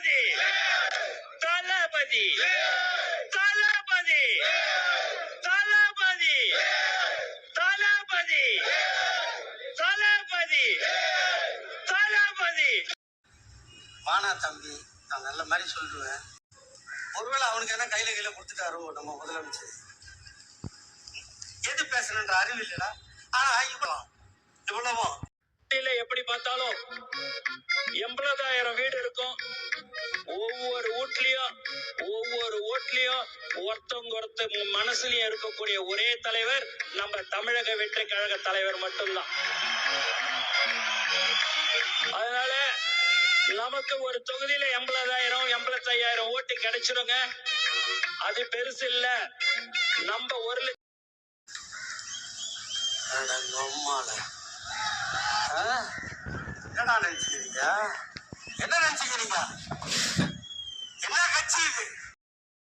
தளபதி. தளபதி. தளபதி. தளபதி. தளபதி. தளபதி. தளபதி. வானா தம்பி நான் நல்ல மாதிரி சொல்லுவேன். ஒருவேளை அவனுக்கு என்ன கையில கையில கொடுத்துட்டாரோ நம்ம முதலமைச்சர். எது பேசணுன்ற அறிவு இல்லடா. ஆனா இவ்வளோ இவ்வளவும். எப்படி பார்த்தாலும் எண்பதாயிரம் வீடு ஓட்லயும் ஒவ்வொரு ஓட்லயும் ஒருத்தவங்க ஒருத்தர் மனசுலயும் இருக்கக்கூடிய ஒரே தலைவர் நம்ம தமிழக வெற்றி கழக தலைவர் மட்டும்தான். அதனால நமக்கு ஒரு தொகுதியில எண்பதாயிரம் எண்பத்தையாயிரம் ஓட்டு கிடைச்சிருங்க. அது பெருசு இல்ல. நம்ம ஒரு லட்சம் ஆ? என்னடா நினைச்சுக்கிறீங்க? என்ன நினைச்சுக்கிறீங்க? என்ன